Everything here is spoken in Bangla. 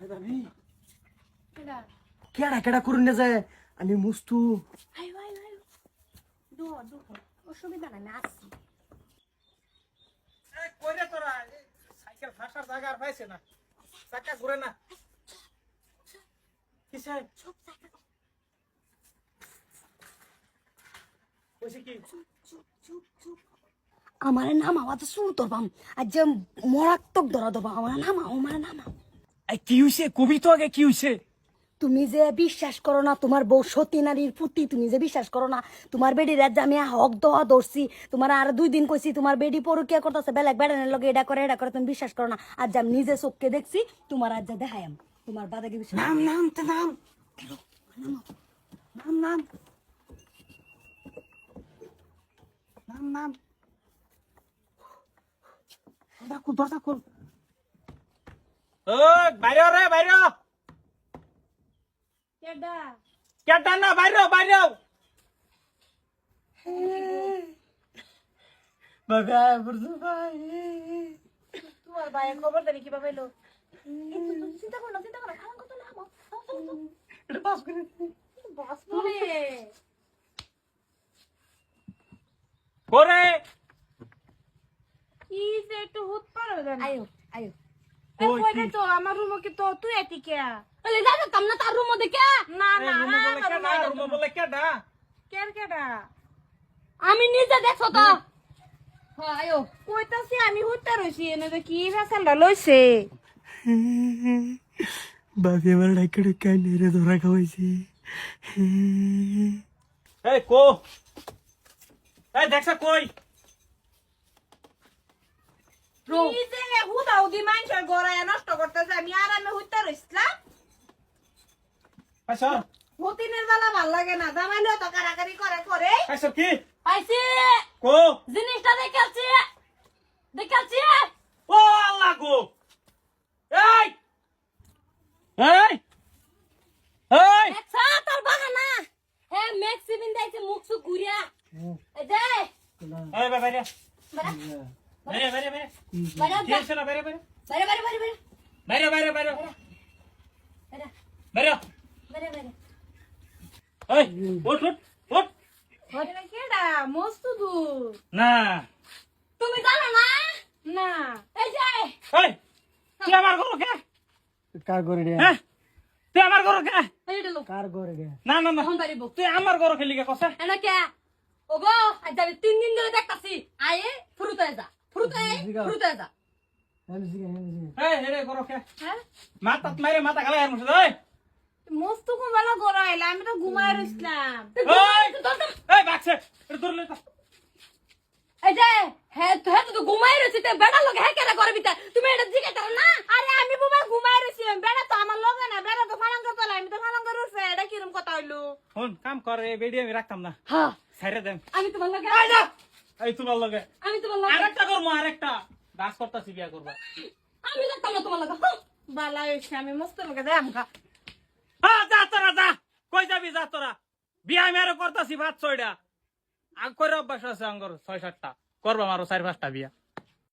কেডা? কেডা কেডা করুন না যায় আমি মুস্তু। আয় আয় আয় দো দো অসুবিধা নাই আসছি। কইরে তোরা? সাইকেল ফাঁসার জায়গা আর পাইছে না। চাকা ঘুরে না। কিসে? চুপ থাক কইছে কি? চুপ চুপ চুপ আমার নাম আমার তো শুরু ধরবাম আর যে মরাত্মক ধরা দেবো আমার নাম আমার নাম কি হইছে? কবি তো আগে কি হইছে? তুমি যে বিশ্বাস করো না তোমার বউ সতী নারীর প্রতি তুমি যে বিশ্বাস করো না তোমার বেডি রাত আমি হক দোয়া ধরছি তোমার আর দুই দিন কইছি তোমার বেডি পরকিয়া করতেছে বেলেগ বেড়ানোর লগে এটা করে এটা করে তুমি বিশ্বাস করো না। আজ আমি নিজে চোখকে দেখছি তোমার আজ যা দেখাই আমি। তোমার বাদাকে বিশ্বাস নাম নাম তে নাম নাম নাম। নাম নাম। দরজা খুল দরজা খুল। বাইরে রে বাইরে। কেটা না বাইরে বাইরে। বাবা বুঝু ভাই। তোমার ভাইয়ের খবর দেনি কীভাবে এলো? চিন্তা করো না চিন্তা করো না কত লাভ এটা পাস করে বস বলে করে। কি যে একটু হুত পারো জানো। আয়ো। কইরে তো? আমার রুমে কি তো? তুই এটি কে বলে দাদা কামনা তার রুম দেখে না না রুমে বলে কেডা? কেন কেডা? আমি নিজে দেখছ তো। হ্যাঁ আয়ো। কইতাছি আমি রইছি এনে যে কি ফেসালটা লইছে। বাবি আমার ডাকে ডাকে নেড়ে ধরা খাওয়াইছি? এই কো। এই দেখছ কই? নষ্ট করতেছে আমি আরামে হুতটা রইছিলাম। আচ্ছা হুতিনের বেলা ভালো লাগে না জামাইলেও তো কারাকারি করে করে। আচ্ছা কি? পাইছি। কো? জিনিসটা দেখাচ্ছি। দেখাচ্ছি। ও আল্লাহ গো! এই! এই! এই! দেখছা? তোর বাগানা হে মুখ সুখ ঘুরিয়া। এই বাড়া হইছে না ওঠ ওঠ ওঠ কেডা মস্ত দূর তুমি জানো না না এই যে এই তুই আমার ঘর কে কার করে রে হ্যাঁ তুই আমার কে এইটা লোক কার করে রে না না না তুই আমার ঘর খেলি কে কসে এনা কে ওগো আজ তিন দিন ধরে দেখতাছি আয়ে ফুরুতে যা ফুরুতে ফুরুতে যা আমি জিগে আমি জিগে এই হেরে ঘর কে হ্যাঁ মাথা মারে মাথা আর মস্ত গড়াইলা আমি তো ঘুমায় রইছিলাম এই এই এটা এই যে তো তো তে বেড়া লোক হে কেরা করবি তুমি এটা জিজ্ঞাসা করো না আরে আমি বাবা ঘুমায় রইছিলাম বেড়া তো আমার লগে না বেড়া তো ফালাঙ্গ তোলা আমি তো ফালাঙ্গ রইছে এটা কিরম কথা হইল ফোন কাম কর বেডি আমি রাখতাম না হ্যাঁ ছাইরে দেন আমি তোমার লগে এই তোমার লগে। আমি তোমার লগে। আরেকটা করব আরেকটা। দাস করতাছি বিয়া করবা। আমি লাগতাম না তোমার লগে। বালা হইছে আমি মস্ত লগে যাই আমকা হ্যাঁ যা তোরা যা। কই যাবি যা তোরা। বিয়া আমি আরও করতাছি ভাত ছয়টা। আগ করে অভ্যাস আছে আঙ্গর ছয় সাতটা। করব আমারও চার পাঁচটা বিয়া।